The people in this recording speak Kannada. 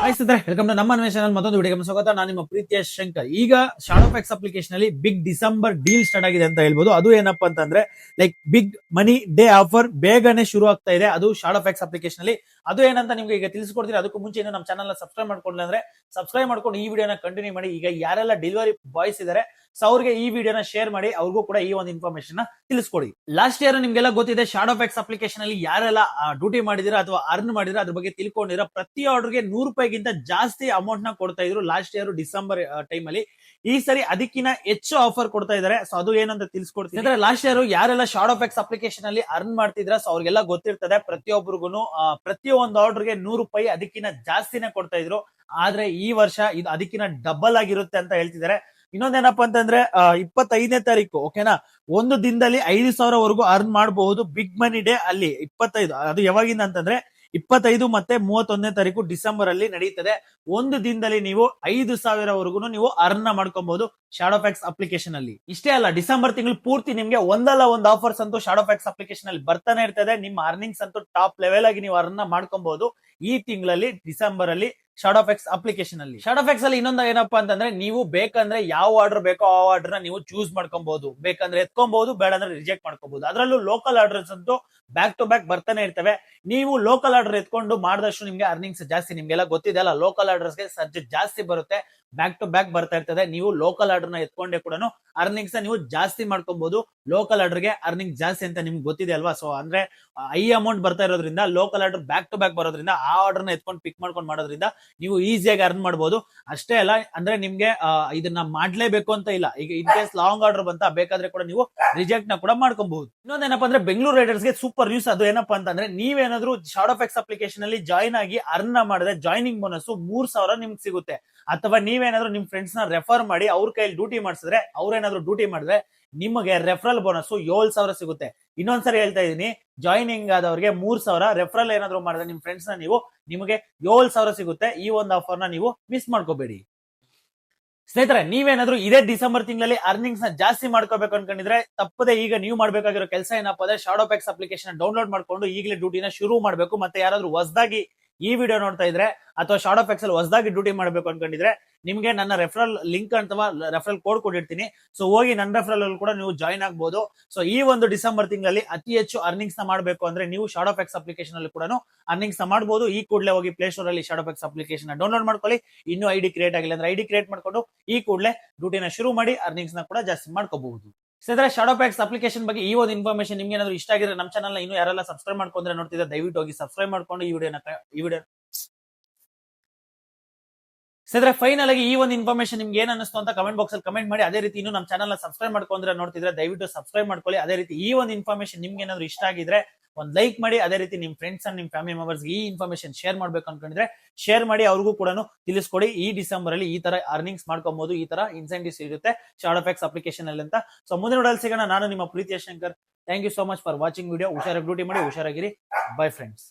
ಸ್ನೇಹಿತರೆ ವೆಲ್ಕಮ್ ಟು ನಮ್ಮ ಚಾನಲ್ ಮತ್ತೊಂದು ವಿಡಿಯೋಗೆ ಸ್ವಾಗತ. ನಾನು ನಿಮ್ಮ ಪ್ರೀತಿಯ ಶಂಕರ್. ಈಗ ಶಾಡೋ ಎಕ್ಸ್ ಅಪ್ಲಿಕೇಶನ್ ಅಲ್ಲಿ ಬಿಗ್ ಡಿಸೆಂಬರ್ ಡೀಲ್ ಸ್ಟಾರ್ಟ್ ಆಗಿದೆ ಅಂತ ಹೇಳ್ಬೋದು. ಅದು ಏನಪ್ಪಾ ಅಂತಂದ್ರೆ like big money day offer ಬೇಗನೆ ಶುರು ಆಗ್ತಾ ಇದೆ. ಅದು ಎಕ್ಸ್ ಅಪ್ಲಿಕೇಶನ್ ಅಲ್ಲಿ ಅದು ಏನಂತ ನಿಮ್ಗೆ ಈಗ ತಿಳಿಸ್ಕೊಡ್ತೀನಿ. ಅದಕ್ಕೂ ಮುಂಚೆ ನಮ್ಮ ಚಾನಲ್ ಸಬ್ಸ್ಕ್ರೈಬ್ ಮಾಡ್ಕೊಂಡ್ರೆ ಅಂದ್ರೆ ಸಬ್ಸ್ಕ್ರೈಬ್ ಮಾಡ್ಕೊಂಡು ಈ ವಿಡಿಯೋನ ಕಂಟಿನ್ಯೂ ಮಾಡಿ. ಈಗ ಯಾರೆಲ್ಲ ಡೆಲಿವರಿ ಬಾಯ್ಸ್ ಇದಾರೆ ಸೊ ಅವ್ರಿಗೆ ಈ ವಿಡಿಯೋನ ಶೇರ್ ಮಾಡಿ, ಅವ್ರಿಗೂ ಕೂಡ ಈ ಒಂದು ಇನ್ಫಾರ್ಮೇಶನ್ ತಿಳಿಸ್ಕೊಡಿ. ಲಾಸ್ಟ್ ಇಯರ್ ನಿಮ್ಗೆಲ್ಲ ಗೊತ್ತಿದೆ ಶಾಡೋ ಎಕ್ಸ್ ಅಪ್ಲಿಕೇಶನ್ ಅಲ್ಲಿ ಯಾರೆಲ್ಲ ಡ್ಯೂಟಿ ಮಾಡಿದಿರ ಅಥವಾ ಅರ್ನ್ ಮಾಡಿದ್ರ ಅದ್ರ ಬಗ್ಗೆ ತಿಳ್ಕೊಂಡಿರ ಪ್ರತಿ ಆರ್ಡರ್ಗೆ ನೂರು ರೂಪಾಯಿಗಿಂತ ಜಾಸ್ತಿ ಅಮೌಂಟ್ನ ಕೊಡ್ತಾ ಇದ್ರು ಲಾಸ್ಟ್ ಇಯರ್ ಡಿಸೆಂಬರ್ ಟೈಮ್ ಅಲ್ಲಿ. ಈ ಸರಿ ಅದಕ್ಕಿಂತ ಹೆಚ್ಚು ಆಫರ್ ಕೊಡ್ತಾ ಇದಾರೆ. ಸೊ ಅದು ಏನಂತ ತಿಳಿಸ್ಕೊಡ್ತೀನಿ. ಅಂದ್ರೆ ಲಾಸ್ಟ್ ಇಯರ್ ಯಾರೆಲ್ಲ ಶಾಡೋ ಎಕ್ಸ್ ಅಪ್ಲಿಕೇಶನ್ ಅಲ್ಲಿ ಅರ್ನ್ ಮಾಡ್ತಿದ್ರ ಸೊ ಅವ್ರಿಗೆಲ್ಲ ಗೊತ್ತಿರ್ತದೆ. ಪ್ರತಿಯೊಬ್ಬರಿಗೂ ಪ್ರತಿಯೊಂದು ಆರ್ಡರ್ಗೆ ನೂರು ರೂಪಾಯಿ ಅದಕ್ಕಿಂತ ಜಾಸ್ತಿನೇ ಕೊಡ್ತಾ ಇದ್ರು. ಆದ್ರೆ ಈ ವರ್ಷ ಇದು ಅದಕ್ಕಿಂತ ಡಬಲ್ ಆಗಿರುತ್ತೆ ಅಂತ ಹೇಳ್ತಿದ್ದಾರೆ. ಇನ್ನೊಂದೇನಪ್ಪ ಅಂತಂದ್ರೆ ಇಪ್ಪತ್ತೈದನೇ ತಾರೀಕು ಓಕೆನಾ ಒಂದು ದಿನದಲ್ಲಿ ಐದು ಸಾವಿರವರೆಗೂ ಅರ್ನ್ ಮಾಡಬಹುದು. ಬಿಗ್ ಮನಿ ಡೇ ಅಲ್ಲಿ ಇಪ್ಪತ್ತೈದು, ಅದು ಯಾವಾಗಿಂದ ಅಂತಂದ್ರೆ ಇಪ್ಪತ್ತೈದು ಮತ್ತೆ ಮೂವತ್ತೊಂದನೇ ತಾರೀಕು ಡಿಸೆಂಬರ್ ಅಲ್ಲಿ ನಡೀತದೆ ಒಂದು ದಿನದಲ್ಲಿ ನೀವು ಐದು ಸಾವಿರವರೆಗೂ ನೀವು ಅರ್ನ್ ಮಾಡ್ಕೊಬಹುದು ಶಾಡೋ ಫ್ಯಾಕ್ಸ್ ಅಪ್ಲಿಕೇಶನ್ ಅಲ್ಲಿ. ಇಷ್ಟೇ ಅಲ್ಲ, ಡಿಸೆಂಬರ್ ತಿಂಗಳು ಪೂರ್ತಿ ನಿಮ್ಗೆ ಒಂದಲ್ಲ ಒಂದು ಆಫರ್ಸ್ ಅಂತೂ ಶಾಡೋ ಫ್ಯಾಕ್ಸ್ ಅಪ್ಲಿಕೇಶನ್ ಅಲ್ಲಿ ಬರ್ತಾನೆ ಇರ್ತದೆ. ನಿಮ್ಮ ಅರ್ನಿಂಗ್ಸ್ ಅಂತೂ ಟಾಪ್ ಲೆವೆಲ್ ಆಗಿ ನೀವು ಅರ್ನ್ ಮಾಡ್ಕೊಬಹುದು ಈ ತಿಂಗಳಲ್ಲಿ ಡಿಸೆಂಬರ್ ಅಲ್ಲಿ ಶಾಡೋ ಎಕ್ಸ್ ಅಪ್ಲಿಕೇಶನ್ ಅಲ್ಲಿ. ಶಾರ್ಟ್ ಆಫ್ ಎಕ್ಸ್ ಅಲ್ಲಿ ಇನ್ನೊಂದು ಏನಪ್ಪಾ ಅಂತಂದ್ರೆ ನೀವು ಬೇಕಂದ್ರೆ ಯಾವ ಆರ್ಡರ್ ಬೇಕೋ ಆ ಆರ್ಡರ್ನ ನೀವು ಚೂಸ್ ಮಾಡ್ಕೊಬಹುದು ಬೇಕಂದ್ರೆ ಎತ್ಕೊಬಹುದು ಬೇಡ ಅಂದ್ರೆ ರಿಜೆಕ್ಟ್ ಮಾಡ್ಕೋಬಹುದು ಅದರಲ್ಲೂ ಲೋಕಲ್ ಆರ್ಡರ್ಸ್ ಅಂತೂ ಬ್ಯಾಕ್ ಟು ಬ್ಯಾಕ್ ಬರ್ತಾನೆ ಇರ್ತವೆ. ನೀವು ಲೋಕಲ್ ಆರ್ಡರ್ ಎತ್ಕೊಂಡು ಮಾಡಿದಷ್ಟು ನಿಮ್ಗೆ ಅರ್ನಿಂಗ್ಸ್ ಜಾಸ್ತಿ. ನಿಮ್ಗೆಲ್ಲ ಗೊತ್ತಿದೆ ಅಲ್ಲ ಲೋಕಲ್ ಆರ್ಡರ್ಸ್ಗೆ ಸರ್ಜ್ ಜಾಸ್ತಿ ಬರುತ್ತೆ ಬ್ಯಾಕ್ ಟು ಬ್ಯಾಕ್ ಬರ್ತಾ ಇರ್ತದೆ. ನೀವು ಲೋಕಲ್ ಆರ್ಡರ್ನ ಎತ್ಕೊಂಡೆ ಕೂಡ ಅರ್ನಿಂಗ್ಸ್ ನೀವು ಜಾಸ್ತಿ ಮಾಡ್ಕೊಬಹುದು ಲೋಕಲ್ ಆರ್ಡರ್ಗೆ ಅರ್ನಿಂಗ್ ಜಾಸ್ತಿ ಅಂತ ನಿಮ್ಗೆ ಗೊತ್ತಿದೆ ಅಲ್ವಾ? ಸೊ ಅಂದ್ರೆ ಐ ಅಮೌಂಟ್ ಬರ್ತಾ ಇರೋದ್ರಿಂದ local order back to back ಬರೋದ್ರಿಂದ, ಆ ಆರ್ಡರ್ನ ಎತ್ಕೊಂಡು ಪಿಕ್ ಮಾಡ್ಕೊಂಡು ಮಾಡೋದ್ರಿಂದ ನೀವು ಈಸಿಯಾಗಿ ಅರ್ನ್ ಮಾಡ್ಬೋದು. ಅಷ್ಟೇ ಅಲ್ಲ, ಅಂದ್ರೆ ನಿಮ್ಗೆ ಇದನ್ನ ಮಾಡ್ಲೇಬೇಕು ಅಂತ ಇಲ್ಲ. ಈಗ ಇನ್ ಕೇಸ್ ಲಾಂಗ್ ಆರ್ಡರ್ ಬಂತ, ಬೇಕಾದ್ರೆ ಕೂಡ ನೀವು ರಿಜೆಕ್ಟ್ನ ಕೂಡ ಮಾಡ್ಕೊಬಹುದು. ಇನ್ನೊಂದೇನಪ್ಪ ಅಂದ್ರೆ ಬೆಂಗಳೂರು ರೈಡರ್ಸ್ಗೆ ಸೂಪರ್ ನ್ಯೂಸ್ ಅದು ಏನಪ್ಪಾ ಅಂತಂದ್ರೆ ನೀವೇನಾದ್ರೂ ಶಾರ್ಟ್ ಆಫ್ ಎಕ್ಸ್ ಅಪ್ಲಿಕೇಶನ್ ಅಲ್ಲಿ ಜಾಯ್ನ್ ಆಗಿ ಅರ್ನ್ ಮಾಡಿದ್ರೆ ಜಾಯ್ನಿಂಗ್ ಬೋನಸ್ ಮೂರ್ ಸಾವಿರ ನಿಮ್ಗೆ ಸಿಗುತ್ತೆ. ಅಥವಾ ನೀವೇನಾದ್ರೂ ನಿಮ್ ಫ್ರೆಂಡ್ಸ್ನ ರೆಫರ್ ಮಾಡಿ ಅವ್ರ ಕೈಯಲ್ಲಿ ಡ್ಯೂಟಿ ಮಾಡಿಸಿದ್ರೆ ಅವ್ರೇನಾದ್ರೂ ಡ್ಯೂಟಿ ಮಾಡಿದ್ರೆ ನಿಮಗೆ ರೆಫರಲ್ ಬೋನಸ್ ಏಳ್ ಸಾವಿರ ಸಿಗುತ್ತೆ. ಇನ್ನೊಂದ್ಸರಿ ಹೇಳ್ತಾ ಇದೀನಿ ಜಾಯ್ನಿಂಗ್ ಆದವ್ರಿಗೆ ಮೂರ್ ಸಾವಿರ ರೆಫರಲ್ ಏನಾದ್ರು ಮಾಡಿದ್ರೆ ನಿಮ್ ಫ್ರೆಂಡ್ಸ್ನ ನೀವು, ನಿಮಗೆ ಏಳ್ ಸಾವಿರ ಸಿಗುತ್ತೆ. ಈ ಒಂದು ಆಫರ್ನ ನೀವು ಮಿಸ್ ಮಾಡ್ಕೋಬೇಡಿ. ಸ್ನೇಹಿತರೆ, ನೀವೇನಾದ್ರೂ ಇದೇ ಡಿಸೆಂಬರ್ ತಿಂಗಳಲ್ಲಿ ಅರ್ನಿಂಗ್ಸ್ನ ಜಾಸ್ತಿ ಮಾಡ್ಕೋಬೇಕು ಅನ್ಕೊಂಡಿದ್ರೆ, ತಪ್ಪದೆ ಈಗ ನೀವು ಮಾಡ್ಬೇಕಾಗಿರೋ ಕೆಲಸ ಏನಪ್ಪಾ ಅಂದ್ರೆ ಶಾಡೋ ಪ್ಯಾಕ್ಸ್ ಅಪ್ಲಿಕೇಶನ್ ಡೌನ್ಲೋಡ್ ಮಾಡ್ಕೊಂಡು ಈಗಲೇ ಡ್ಯೂಟಿನ ಶುರು ಮಾಡಬೇಕು. ಮತ್ತೆ ಯಾರಾದ್ರೂ ಹೊಸದಾಗಿ ಈ ವಿಡಿಯೋ ನೋಡ್ತಾ ಇದ್ರೆ ಅಥವಾ ಶಾರ್ಟ್ ಆಫ್ ಎಕ್ಸಲ್ ಹೊಸದಾಗಿ ಡ್ಯೂಟಿ ಮಾಡಬೇಕು ಅನ್ಕೊಂಡಿದ್ರೆ ನಿಮ್ಗೆ ನನ್ನ ರೆಫರಲ್ ಲಿಂಕ್ ಅಥವಾ ರೆಫರಲ್ ಕೋಡ್ ಕೊಟ್ಟಿರ್ತೀನಿ. ಸೊ ಹೋಗಿ ನನ್ನ ರೆಫರಲ್ ಅಲ್ಲಿ ಕೂಡ ನೀವು ಜಾಯ್ನ್ ಆಗಬಹುದು ಸೊ ಈ ಒಂದು ಡಿಸೆಂಬರ್ ತಿಂಗಳಲ್ಲಿ ಅತಿ ಹೆಚ್ಚು ಅರ್ನಿಂಗ್ಸ್ನ ಮಾಡಬೇಕು ಅಂದ್ರೆ ನೀವು ಶಾರ್ಟ್ ಆಫ್ ಎಕ್ಸ್ ಅಪ್ಲಿಕೇಶನ್ ಅಲ್ಲಿ ಕೂಡ ಅರ್ನಿಂಗ್ಸ್ನ ಮಾಡಬಹುದು ಈ ಕೂಡಲೇ ಹೋಗಿ ಪ್ಲೇ ಸ್ಟೋರ್ ಅಲ್ಲಿ short of X application download ಮಾಡ್ಕೊಳ್ಳಿ. ಇನ್ನೂ ಐಡಿ ಕ್ರಿಯೇಟ್ ಆಗಿಲ್ಲ ಅಂದ್ರೆ ಐಡಿ ಕ್ರಿಯೇಟ್ ಮಾಡ್ಕೊಂಡು ಈ ಕೂಡಲೇ ಡ್ಯೂಟಿನ ಶುರು ಮಾಡಿ ಅರ್ನಿಂಗ್ಸ್ನ ಕೂಡ ಜಾಸ್ತಿ ಮಾಡ್ಕೋಬಹುದು. ಸ್ನೇಹಿತರೆ ಶಾಡೋ ಪ್ಯಾಕ್ಸ್ ಅಪ್ಲಿಕೇಶನ್ ಬಗ್ಗೆ ಈ ಒಂದು ಇನ್ಫಾರ್ಮೇಶನ್ ನಿಮ್ಗೆ ಏನಾದ್ರು ಇಷ್ಟ ಆಗಿದ್ರೆ ನಮ್ಮ ಚಾನಲ್ ಇನ್ನು ಯಾರೆಲ್ಲ ಸಬ್ಸ್ಕ್ರೈಬ್ ಮಾಡ್ಕೊಂಡ್ರೆ ನೋಡ್ತಿದ್ರೆ ದಯವಿಟ್ಟು ಹೋಗಿ ಸಬ್ಸ್ಕ್ರೈಬ್ ಮಾಡ್ಕೊಂಡು ಈ ವಿಡಿಯೋನ ಈ ವಿಡಿಯೋ ಸ್ನೇಹಿತರೆ ಫೈನಲ್ ಆಗಿ ಈ ಒಂದು ಇನ್ಫಾರ್ಮೇಶನ್ ನಿಮ್ಗೆ ಏನ್ ಅನಿಸ್ತು ಅಂತ ಕಮೆಂಟ್ ಬಾಕ್ಸ್ ಅಲ್ಲಿ ಕಮೆಂಟ್ ಮಾಡಿ. ಅದೇ ರೀತಿ ಇನ್ನು ನಮ್ಮ ಚಾನಲ್ ಸಬ್ಸ್ಕ್ರೈಬ್ ಮಾಡ್ಕೊಂಡ್ರೆ ನೋಡ್ತಿದ್ರೆ ದಯವಿಟ್ಟು ಸಬ್ಸ್ಕ್ರೈಬ್ ಮಾಡ್ಕೊಳ್ಳಿ. ಅದೇ ರೀತಿ ಈ ಒಂದು ಇನ್ಫಾರ್ಮೇಶನ್ ನಿಮ್ಗೆ ಏನಾದ್ರು ಇಷ್ಟ ಆಗಿದ್ರೆ ಒಂದ್ ಲೈಕ್ ಮಾಡಿ, ಅದೇ ರೀತಿ ನಿಮ್ ಫ್ರೆಂಡ್ಸ್ ಅಂಡ್ ನಿಮ್ ಫ್ಯಾಮಿಲಿ ಮೆಂಬರ್ಸ್ ಈ ಇನ್ಫಾರ್ಮೇಶನ್ ಶೇರ್ ಮಾಡ್ಬೇಕು ಅನ್ಕೊಂಡಿದ್ರೆ ಶೇರ್ ಮಾಡಿ ಅವ್ರಿಗೂ ಕೂಡ ತಿಳಿಸ್ಕೊಡಿ. ಈ ಡಿಸೆಂಬರ್ ಅಲ್ಲಿ ಈ ತರ ಅರ್ನಿಂಗ್ಸ್ ಮಾಡ್ಕೊಬಹುದು ಈ ತರ ಇನ್ಸೆಂಟಿವ್ಸ್ ಇರುತ್ತೆ ಶಾರ್ಟ್ ಆಫ್ ಎಕ್ಸ್ ಅಪ್ಲಿಕೇಶನ್ ಅಲ್ಲಿ ಅಂತ. ಸೊ ಮುಂದೆ ನೋಡಲ್ ಸಿಗೋಣ. ನಾನು ನಿಮ್ಮ ಪ್ರೀತಿಯ Shankar. Thank you so much for watching video ಹುಷಾರಾಗಿ ಡ್ಯೂಟಿ ಮಾಡಿ, ಹುಷಾರಾಗಿರಿ. By friends